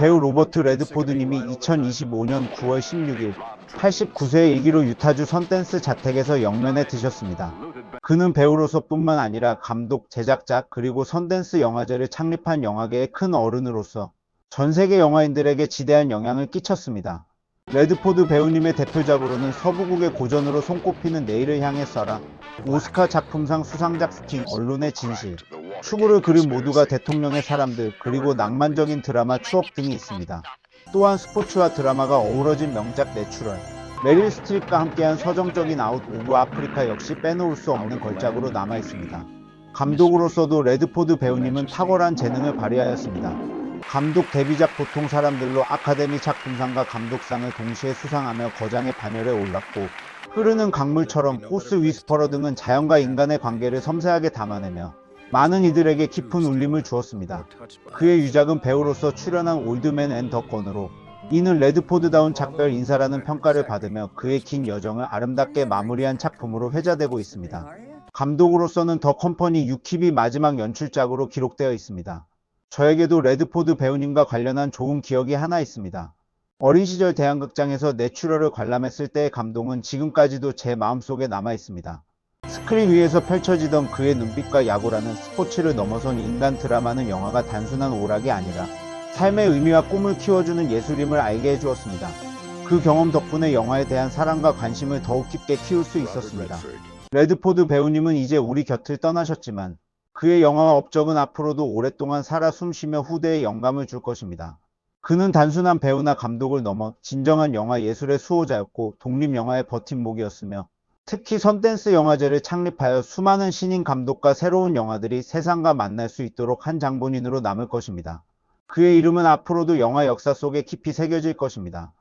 배우 로버트 레드포드님이 2025년 9월 16일 89세의 일기로 유타주 선댄스 자택에서 영면에 드셨습니다. 그는 배우로서 뿐만 아니라 감독, 제작자, 그리고 선댄스 영화제를 창립한 영화계의 큰 어른으로서 전 세계 영화인들에게 지대한 영향을 끼쳤습니다. 레드포드 배우님의 대표작으로는 서부국의 고전으로 손꼽히는 내일을 향해 써라, 오스카 작품상 수상작 스팅, 언론의 진실, 추구를 그린 모두가 대통령의 사람들, 그리고 낭만적인 드라마 추억 등이 있습니다. 또한 스포츠와 드라마가 어우러진 명작 내추럴, 메릴 스트립과 함께한 서정적인 아웃 오브 아프리카 역시 빼놓을 수 없는 걸작으로 남아 있습니다. 감독으로서도 레드포드 배우님은 탁월한 재능을 발휘하였습니다. 감독 데뷔작 보통 사람들로 아카데미 작품상과 감독상을 동시에 수상하며 거장의 반열에 올랐고 흐르는 강물처럼 호스 위스퍼러 등은 자연과 인간의 관계를 섬세하게 담아내며 많은 이들에게 깊은 울림을 주었습니다. 그의 유작은 배우로서 출연한 올드맨 앤더 건으로 이는 레드포드다운 작별 인사라는 평가를 받으며 그의 긴 여정을 아름답게 마무리한 작품으로 회자되고 있습니다. 감독으로서는 더 컴퍼니 유킵이 마지막 연출작으로 기록되어 있습니다. 저에게도 레드포드 배우님과 관련한 좋은 기억이 하나 있습니다. 어린 시절 대한극장에서 내추럴을 관람했을 때의 감동은 지금까지도 제 마음속에 남아 있습니다. 스크린 위에서 펼쳐지던 그의 눈빛과 야구라는 스포츠를 넘어선 인간 드라마는 영화가 단순한 오락이 아니라 삶의 의미와 꿈을 키워주는 예술임을 알게 해주었습니다. 그 경험 덕분에 영화에 대한 사랑과 관심을 더욱 깊게 키울 수 있었습니다. 레드포드 배우님은 이제 우리 곁을 떠나셨지만 그의 영화 업적은 앞으로도 오랫동안 살아 숨쉬며 후대에 영감을 줄 것입니다. 그는 단순한 배우나 감독을 넘어 진정한 영화 예술의 수호자였고 독립영화의 버팀목이었으며 특히 선댄스 영화제를 창립하여 수많은 신인 감독과 새로운 영화들이 세상과 만날 수 있도록 한 장본인으로 남을 것입니다. 그의 이름은 앞으로도 영화 역사 속에 깊이 새겨질 것입니다.